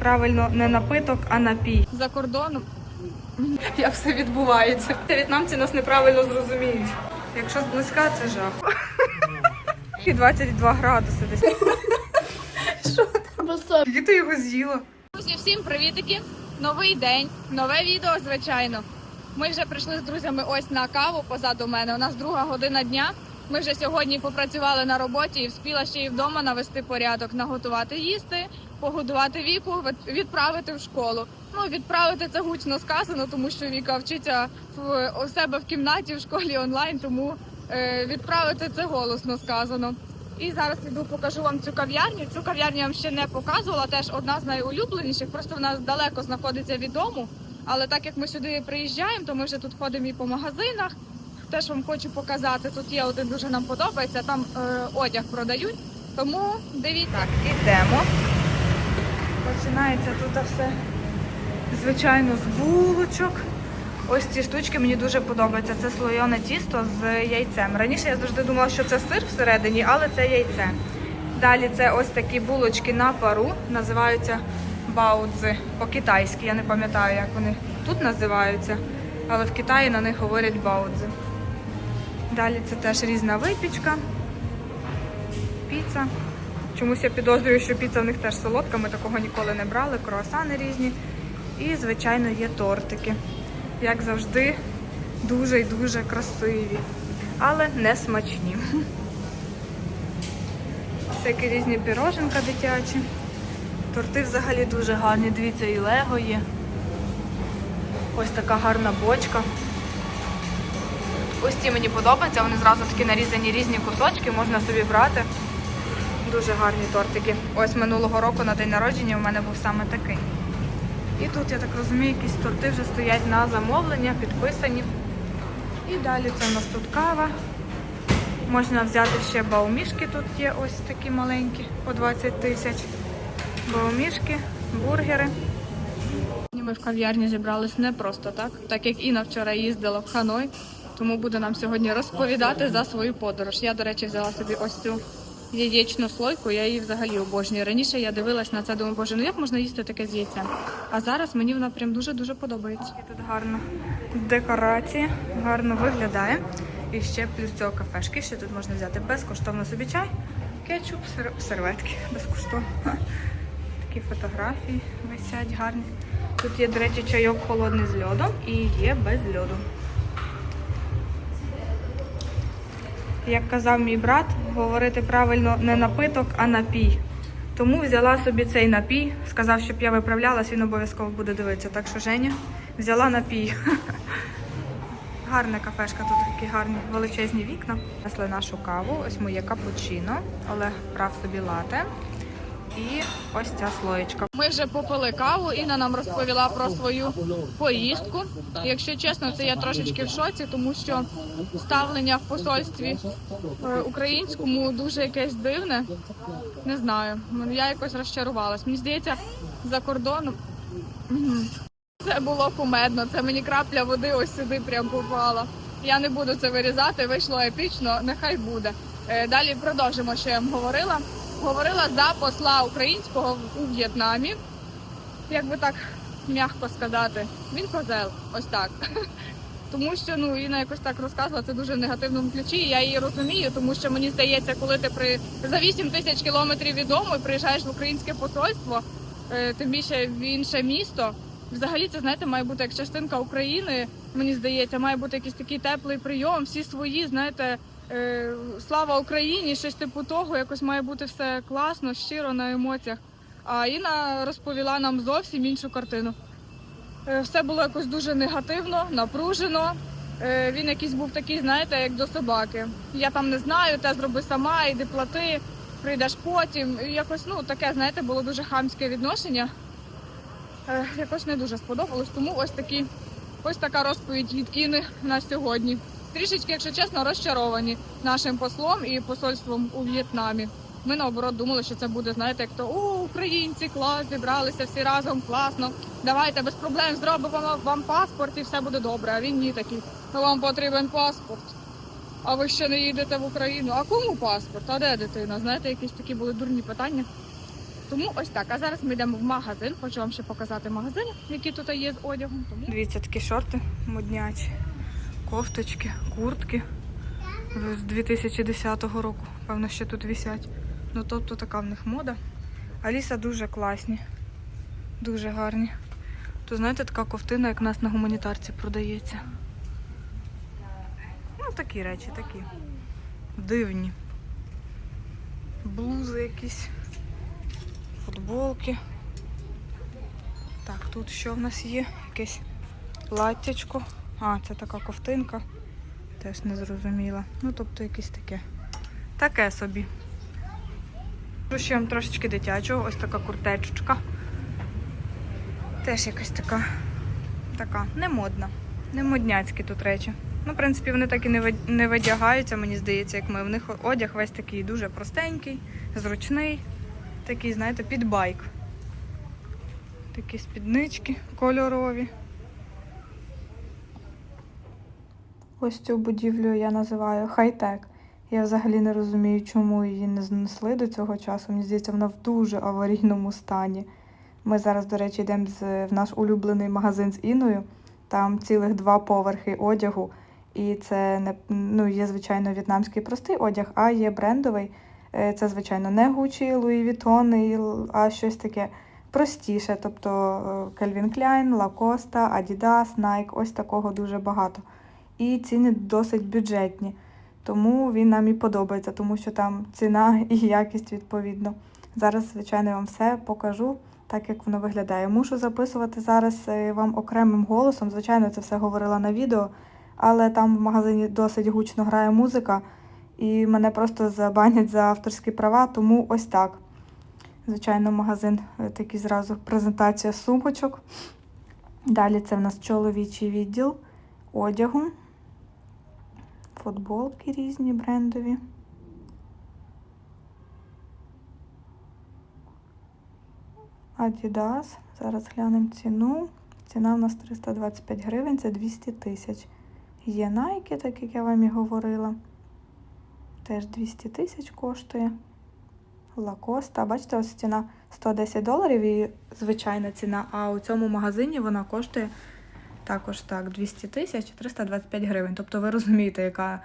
Правильно, не напиток, а напій. За кордоном як все відбувається. В'єтнамці нас неправильно зрозуміють. Якщо зблизька, це жах. І 22 градуси десь. Які ти його з'їла? Друзі, всім привітики! Новий день, нове відео, звичайно. Ми вже прийшли з друзями ось на каву позаду мене. У нас друга година дня. Ми вже сьогодні попрацювали на роботі і вспіла ще й вдома навести порядок, наготувати їсти, погодувати віку, відправити в школу. Ну, відправити це гучно сказано, тому що Віка вчиться в у себе в кімнаті в школі онлайн, тому е, відправити це голосно сказано. І зараз іду покажу вам цю кав'ярню. Цю кав'ярню я вам ще не показувала. Теж одна з найулюбленіших. Просто вона далеко знаходиться від дому. Але так як ми сюди приїжджаємо, то ми вже тут ходимо і по магазинах. Теж вам хочу показати. Тут є один дуже нам подобається. Там е, одяг продають. Тому дивіться. Так, ідемо. Починається тут все, звичайно, з булочок. Ось ці штучки мені дуже подобаються. Це слойоне тісто з яйцем. Раніше я завжди думала, що це сир всередині, але це яйце. Далі це ось такі булочки на пару, називаються баудзи по-китайськи. Я не пам'ятаю, як вони тут називаються, але в Китаї на них говорять баудзи. Далі це теж різна випічка, піца. Чомусь я підозрюю, що піца в них теж солодка, ми такого ніколи не брали, круасани різні. І, звичайно, є тортики. Як завжди, дуже і дуже красиві, але не смачні. Всякі різні піроженка дитячі. Торти взагалі дуже гарні. Дивіться, і лего є. Ось така гарна бочка. Ось ці мені подобаються, вони зразу такі нарізані різні кусочки, можна собі брати. Дуже гарні тортики. Ось минулого року на день народження у мене був саме такий. І тут, я так розумію, якісь торти вже стоять на замовлення, підписані. І далі це у нас тут кава. Можна взяти ще баумішки, тут є ось такі маленькі, по 20 тисяч. Баумішки, бургери. Ми в кав'ярні зібрались не просто так, так як Інна вчора їздила в Ханой, тому буде нам сьогодні розповідати за свою подорож. Я, до речі, взяла собі ось цю яєчну слойку, я її взагалі обожнюю. Раніше я дивилась на це, думаю, боже, ну як можна їсти таке з яйцем? А зараз мені вона прям дуже-дуже подобається. Тут гарно декорація, гарно виглядає. І ще плюс цього кафешки, ще тут можна взяти безкоштовно собі чай, кетчуп, сер- серветки безкоштовно. Такі фотографії висять гарні. Тут є, до речі, чайок холодний з льодом і є без льоду. Як казав мій брат, говорити правильно не напиток, а напій. Тому взяла собі цей напій, сказав, щоб я виправлялась, він обов'язково буде дивитися. Так що Женя взяла напій. Гарна кафешка, тут такі гарні величезні вікна. Несли нашу каву, ось моє капучино. Олег брав собі лате. І ось ця слоєчка. Ми вже попили каву. Інна нам розповіла про свою поїздку. Якщо чесно, це я трошечки в шоці, тому що ставлення в посольстві е, українському дуже якесь дивне. Не знаю. ну, Я якось розчарувалась. Мені здається, за кордоном це було кумедно. Це мені крапля води ось сюди прям попала. Я не буду це вирізати, вийшло епічно, нехай буде. Е, Далі продовжимо, що я вам говорила. Говорила за посла українського у В'єтнамі. Як би так м'яко сказати, він козел, ось так. Тому що ну Інна якось так розказувала це дуже в негативному ключі. і Я її розумію, тому що мені здається, коли ти при за 8 тисяч кілометрів від дому і приїжджаєш в українське посольство, е, тим більше в інше місто. Взагалі, це знаєте, має бути як частинка України. Мені здається, має бути якийсь такий теплий прийом. Всі свої, знаєте, слава Україні, щось типу того, якось має бути все класно, щиро на емоціях. А Інна розповіла нам зовсім іншу картину. Е, Все було якось дуже негативно, напружено. Е, Він якийсь був такий, знаєте, як до собаки. Я там не знаю, те зроби сама, йди плати, прийдеш потім. Якось, ну, таке, знаєте, було дуже хамське відношення. Е, Якось не дуже сподобалось, тому ось такі, ось така розповідь від Іни на сьогодні. Трішечки, якщо чесно, розчаровані нашим послом і посольством у В'єтнамі. Ми наоборот думали, що це буде, знаєте, як то о, українці, клас, зібралися всі разом, класно. Давайте без проблем зробимо вам паспорт і все буде добре. А він ні такий. Вам потрібен паспорт. А ви ще не їдете в Україну. А кому паспорт? А де дитина? Знаєте, якісь такі були дурні питання. Тому ось так. А зараз ми йдемо в магазин. Хочу вам ще показати магазини, які тут є з одягом. Дивіться, такі шорти моднячі, кофточки, куртки з 2010 року. Певно, ще тут висять. Ну, тобто така в них мода. Аліса дуже класні, дуже гарні. То знаєте, така ковтина, як у нас на гуманітарці продається. Ну, такі речі, такі. Дивні. Блузи якісь, футболки. Так, тут що в нас є? Якесь платтячко. А, це така ковтинка. Теж не зрозуміла. Ну, тобто якесь таке. Таке собі. Ще вам трошечки дитячого, ось така куртечечка. Теж якась така, така, не модна. Не модняцькі тут речі. Ну, в принципі, вони так і не видягаються, мені здається, як ми. В них одяг весь такий дуже простенький, зручний, такий, знаєте, під байк. Такі спіднички кольорові. Ось цю будівлю я називаю хай-тек. Я взагалі не розумію, чому її не знесли до цього часу. Мені здається, вона в дуже аварійному стані. Ми зараз, до речі, йдемо в наш улюблений магазин з Іною. Там цілих два поверхи одягу. І це не ну, є, звичайно, в'єтнамський простий одяг, а є брендовий. Е, Це, звичайно, не Gucci, Louis Vuitton, і L- а щось таке простіше. Тобто Calvin Klein, Lacoste, Adidas, Nike, ось такого дуже багато. І ціни досить бюджетні. Тому він нам і подобається, тому що там ціна і якість відповідно. Зараз, звичайно, я вам все покажу, так як воно виглядає. Мушу записувати зараз е, вам окремим голосом. Звичайно, це все говорила на відео, але там в магазині досить гучно грає музика, і мене просто забанять за авторські права, тому ось так. Звичайно, магазин е, такий зразу презентація сумочок. Далі це в нас чоловічий відділ одягу. Футболки різні брендові. Adidas. Зараз глянемо ціну. Ціна у нас 325 гривень, це 200 тисяч. Є Nike, так як я вам і говорила. Теж 200 тисяч коштує. Лакоста. Бачите, ось ціна 110 доларів і звичайна ціна. А у цьому магазині вона коштує також так, 200 тисяч 325 гривень. Тобто ви розумієте, яка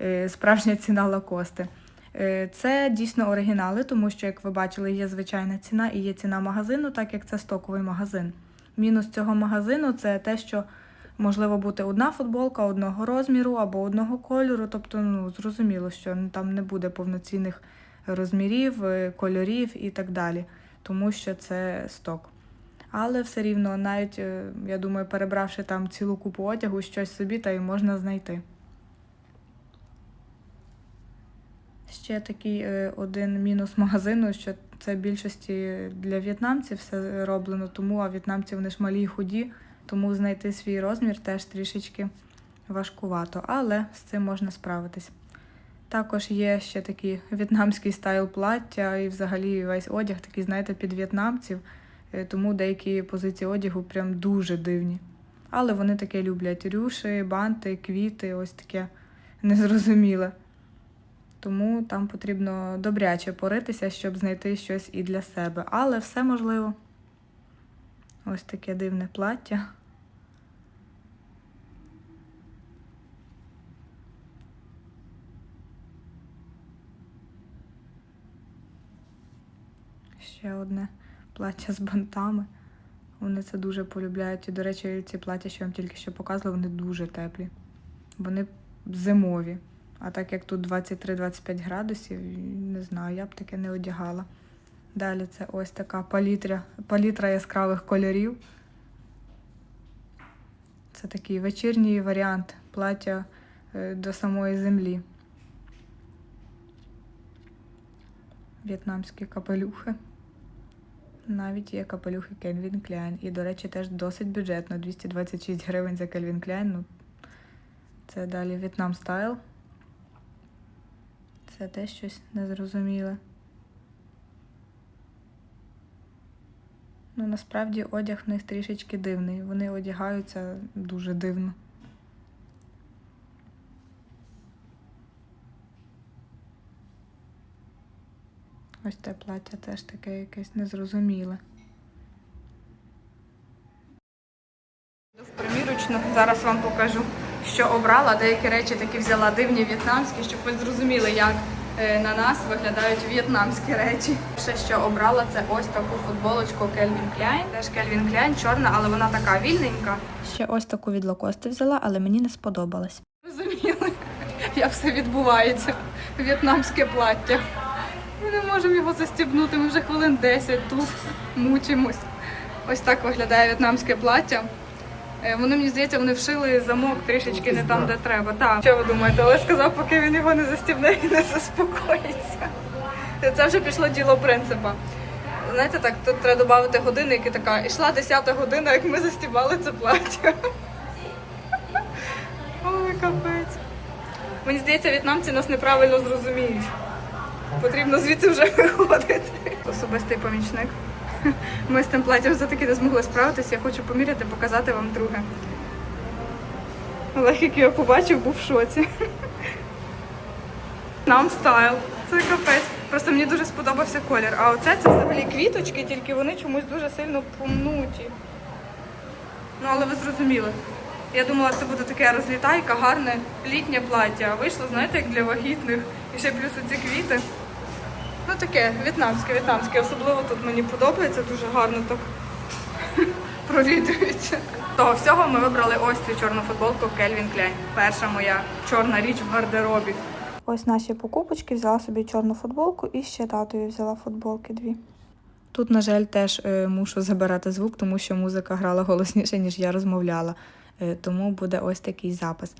е, справжня ціна лакости. Е, Це дійсно оригінали, тому що, як ви бачили, є звичайна ціна і є ціна магазину, так як це стоковий магазин. Мінус цього магазину це те, що можливо бути одна футболка одного розміру або одного кольору. Тобто, ну зрозуміло, що там не буде повноцінних розмірів, е, кольорів і так далі, тому що це сток. Але все рівно, навіть, е, я думаю, перебравши там цілу купу одягу, щось собі та й можна знайти. Ще такий е, один мінус магазину, що це більшості для в'єтнамців все роблено, тому а в'єтнамці вони ж малі й худі, тому знайти свій розмір теж трішечки важкувато, але з цим можна справитись. Також є ще такий в'єтнамський стайл плаття і взагалі весь одяг такий, знаєте, під в'єтнамців, тому деякі позиції одягу прям дуже дивні. Але вони таке люблять: рюші, банти, квіти, ось таке незрозуміле. Тому там потрібно добряче поритися, щоб знайти щось і для себе. Але все можливо. Ось таке дивне плаття. Ще одне плаття з бантами. Вони це дуже полюбляють. І, до речі, ці плаття, що я вам тільки що показувала, вони дуже теплі. Вони зимові. А так як тут 23-25 градусів, не знаю, я б таке не одягала. Далі це ось така палітра, палітра яскравих кольорів. Це такий вечірній варіант плаття е, до самої землі. В'єтнамські капелюхи. Навіть є капелюхи Calvin Klein. І, до речі, теж досить бюджетно. 226 гривень за Calvin Klein. Ну, це далі В'єтнам стайл. Це теж щось незрозуміле. Ну, насправді одяг в них трішечки дивний. Вони одягаються дуже дивно. Ось те плаття теж таке якесь незрозуміле. В примірочну зараз вам покажу, що обрала. Деякі речі такі взяла дивні в'єтнамські, щоб ви зрозуміли, як е, на нас виглядають в'єтнамські речі. Ще що обрала, це ось таку футболочку Calvin Klein. Теж Calvin Klein, чорна, але вона така вільненька. Ще ось таку від Локости взяла, але мені не сподобалась. Розуміли, як все відбувається. В'єтнамське плаття. Ми не можемо його застібнути, ми вже хвилин 10 тут мучимось. Ось так виглядає в'єтнамське плаття. Е, Вони, мені здається, вони вшили замок трішечки не там, де треба. Так. Що ви думаєте? Олег сказав, поки він його не застібне, він не заспокоїться. Це вже пішло діло принципа. Знаєте, так, тут треба додати годинник і така. Ішла 10 година, як ми застібали це плаття. Ой, капець. Мені здається, в'єтнамці нас неправильно зрозуміють. Потрібно звідси вже виходити. Особистий помічник. Ми з тим платтям все-таки не змогли справитися. Я хочу поміряти, показати вам друге. Олег, як його побачив, був в шоці. Нам стайл. Це капець. Просто мені дуже сподобався колір. А оце це взагалі квіточки, тільки вони чомусь дуже сильно помнуті. Ну, але ви зрозуміли. Я думала, це буде таке розлітайка, гарне літнє плаття. А вийшло, знаєте, як для вагітних. І ще плюс оці квіти. Ну таке, в'єтнамське, в'єтнамське. Особливо тут мені подобається, дуже гарно так провітрюється. Того всього ми вибрали ось цю чорну футболку Calvin Klein. Перша моя чорна річ в гардеробі. Ось наші покупочки, взяла собі чорну футболку і ще татові взяла футболки дві. Тут, на жаль, теж е, мушу забирати звук, тому що музика грала голосніше, ніж я розмовляла. Е, тому буде ось такий запис.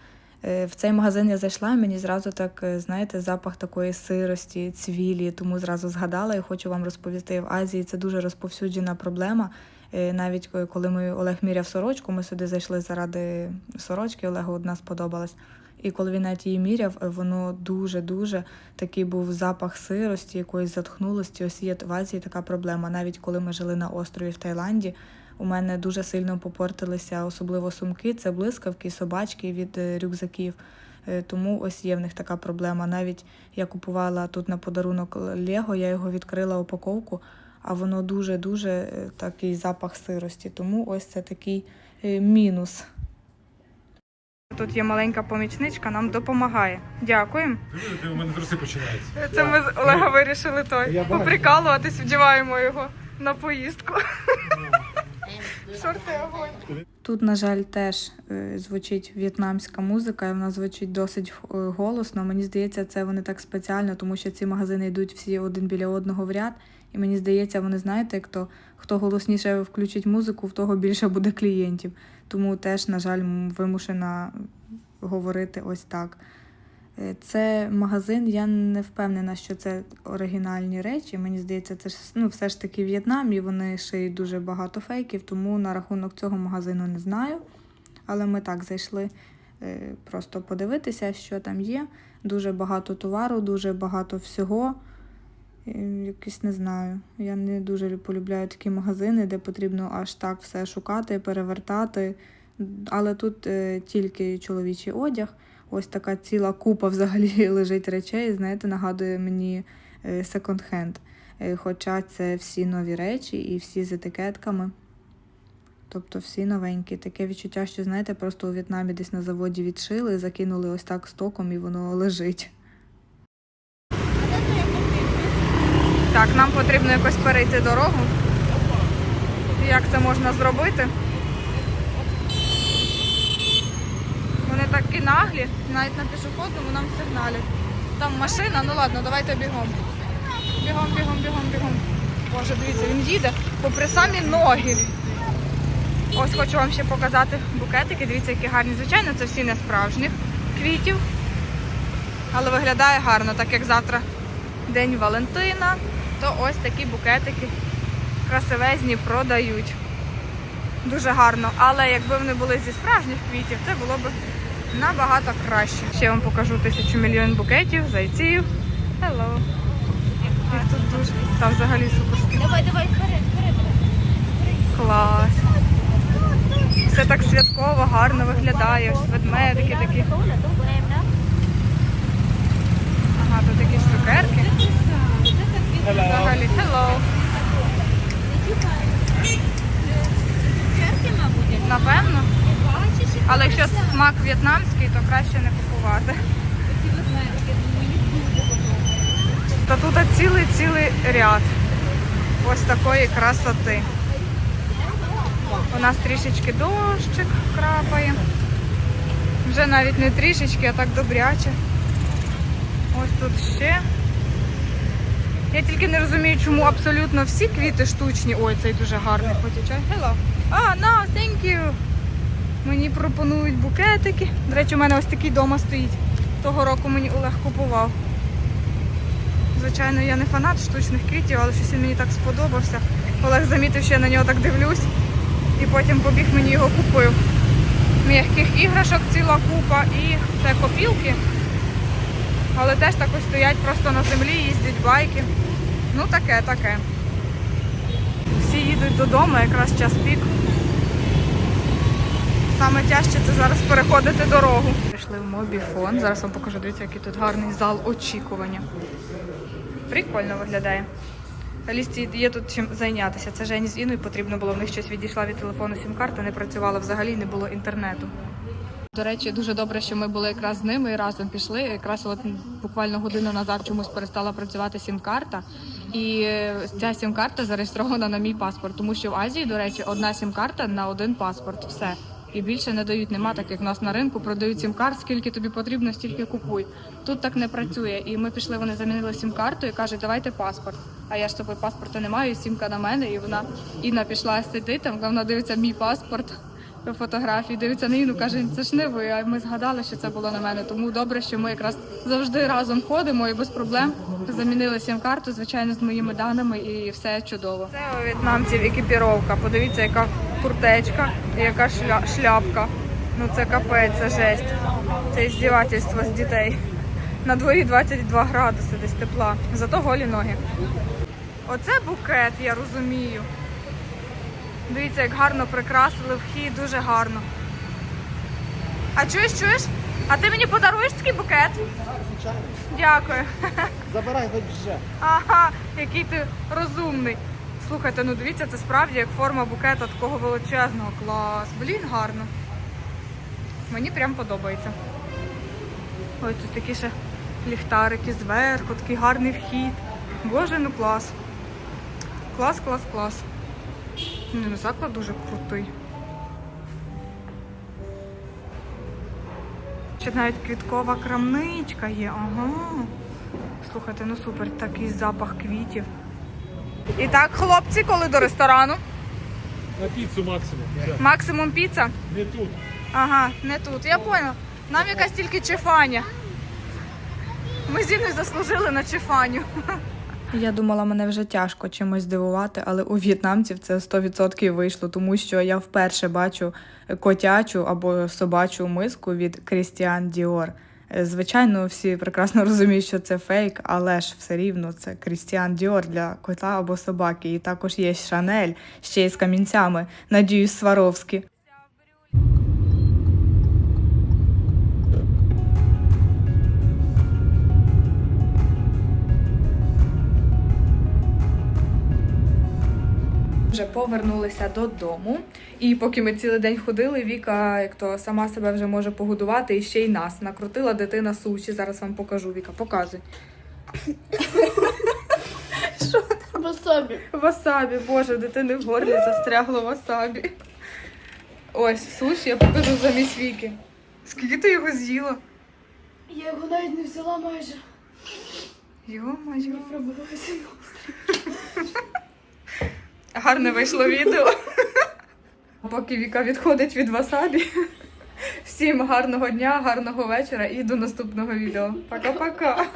Е, В цей магазин я зайшла, і мені зразу так, е, знаєте, запах такої сирості, цвілі, тому зразу згадала і хочу вам розповісти. В Азії це дуже розповсюджена проблема. Е, Навіть коли ми Олег міряв сорочку, ми сюди зайшли заради сорочки, Олегу одна сподобалась. І коли він навіть її міряв, воно дуже-дуже такий був запах сирості, якоїсь затхнулості. Ось є в Азії така проблема. Навіть коли ми жили на острові в Таїланді, у мене дуже сильно попортилися особливо сумки, це блискавки, собачки від е, рюкзаків. Е, Тому ось є в них така проблема. Навіть я купувала тут на подарунок Лего, я його відкрила упаковку, а воно дуже-дуже е, такий запах сирості. Тому ось це такий мінус. Тут є маленька помічничка, нам допомагає. Дякуємо. Ти у мене труси починаються. Це ми з Олега вирішили той Я поприкалуватись, вдіваємо його на поїздку. Шорти огонь. Тут, на жаль, теж е, звучить в'єтнамська музика, і вона звучить досить е, голосно. Мені здається, це вони так спеціально, тому що ці магазини йдуть всі один біля одного в ряд. І мені здається, вони знаєте, як то хто голосніше включить музику, в того більше буде клієнтів. Тому теж, на жаль, вимушена говорити ось так. Е, Це магазин, я не впевнена, що це оригінальні речі. Мені здається, це ж ну, все ж таки В'єтнам, і вони шиють дуже багато фейків, тому на рахунок цього магазину не знаю. Але ми так зайшли е, просто подивитися, що там є. Дуже багато товару, дуже багато всього. Е, Якось не знаю. Я не дуже полюбляю такі магазини, де потрібно аж так все шукати, перевертати. Але тут тільки чоловічий одяг. Ось така ціла купа взагалі лежить речей. Знаєте, нагадує мені секонд-хенд. Хоча це всі нові речі і всі з етикетками. Тобто всі новенькі. Таке відчуття, що, знаєте, просто у В'єтнамі десь на заводі відшили, закинули ось так стоком і воно лежить. Так, нам потрібно якось перейти дорогу. Як це можна зробити? Вони такі наглі, навіть на пішохідному нам сигналять. Там машина, ну ладно, давайте бігом. Бігом, бігом, бігом, бігом. Боже, дивіться, він їде попри самі ноги. Ось хочу вам ще показати букетики. Дивіться, які гарні. Звичайно, це всі не справжніх квітів. Але виглядає гарно, так як завтра День Валентина, то ось такі букетики красивезні продають. Дуже гарно. Але якби вони були зі справжніх квітів, це було б набагато краще. Ще вам покажу тисячу мільйон букетів, зайців. Hello. Їх тут дуже. Там взагалі супер. Давай, давай, вперед, вперед. Клас. Все так святково, гарно виглядає. Ось ведмедики такі. Ага, тут якісь цукерки. Взагалі, hello. Напевно. Але якщо смак в'єтнамський, то краще не купувати. Та тут цілий-цілий ряд ось такої красоти. У нас трішечки дощик крапає. Вже навіть не трішечки, а так добряче. Ось тут ще. Я тільки не розумію, чому абсолютно всі квіти штучні. Ой, цей дуже гарний потічай. Hello. А, no, thank you. Мені пропонують букетики. До речі, у мене ось такий дома стоїть. Того року мені Олег купував. Звичайно, я не фанат штучних квітів, але щось він мені так сподобався. Олег замітив, що я на нього так дивлюсь, і потім побіг мені його купив. М'яких іграшок ціла купа і це копілки. Але теж так ось стоять просто на землі, їздять байки. Ну таке, таке. Всі їдуть додому, якраз час пік. Саме тяжче це зараз переходити дорогу. Прийшли в мобіфон. Зараз вам покажу, дивіться, який тут гарний зал очікування. Прикольно виглядає. Алісті є тут чим зайнятися. Це Жені з Іною потрібно було. В них щось відійшла від телефону сім-карта, не працювала взагалі, не було інтернету. До речі, дуже добре, що ми були якраз з ними і разом пішли. Якраз от буквально годину назад чомусь перестала працювати сім-карта. І ця сім-карта зареєстрована на мій паспорт, тому що в Азії, до речі, одна сім-карта на один паспорт. Все. І більше не дають, нема таких. У нас на ринку продають сім-карт, скільки тобі потрібно, стільки купуй. Тут так не працює. І ми пішли, вони замінили сім-карту і кажуть, давайте паспорт. А я ж з собою паспорта не маю, сімка на мене, і вона Інна пішла сидить, там вона дивиться мій паспорт фотографії, дивиться на Інну, каже, це ж не ви. А ми згадали, що це було на мене. Тому добре, що ми якраз завжди разом ходимо і без проблем замінили сім-карту, звичайно, з моїми даними, і все чудово. Це у в'єтнамців екіпіровка. Подивіться, яка куртечка і яка шля... шляпка. Ну це капець, це жесть. Це здівательство з дітей. На дворі 22 градуси десь тепла. Зато голі ноги. Оце букет, я розумію. Дивіться, як гарно прикрасили вхід, дуже гарно. А чуєш, чуєш? А ти мені подаруєш такий букет? Дякую. Забирай хоч вже. Ага, який ти розумний. Слухайте, ну дивіться, це справді як форма букета такого величезного. Клас. Блін, гарно. Мені прям подобається. Ось тут такі ще ліхтарики зверху, такий гарний вхід. Боже, ну клас. Клас, клас, клас. Ну заклад дуже крутий. Ще навіть квіткова крамничка є. Ага. Слухайте, ну супер, такий запах квітів. І так, хлопці, коли до ресторану? На піцу максимум. Максимум піца? Не тут. Ага, не тут. Я поняла. Нам якась тільки чефаня. Ми з Інною заслужили на чефаню. Я думала, мене вже тяжко чимось здивувати, але у в'єтнамців це 100% вийшло, тому що я вперше бачу котячу або собачу миску від Christian Dior. Е, Звичайно, всі прекрасно розуміють, що це фейк, але ж все рівно це Крістіан Діор для кота або собаки. І також є Шанель ще й з камінцями. Надію Сваровські. Вже повернулися додому. І поки ми цілий день ходили, Віка, як то сама себе вже може погодувати, і ще й нас. Накрутила дитина суші. Зараз вам покажу. Віка, показуй. Васабі. Васабі, боже, дитини в горлі застрягло васабі. Ось суші, я покажу замість Віки. Скільки ти його з'їла? Я його навіть не взяла майже. Йо-моє. Гарне вийшло відео. Поки Віка відходить від васабі. Всім гарного дня, гарного вечора і до наступного відео. Пока-пока.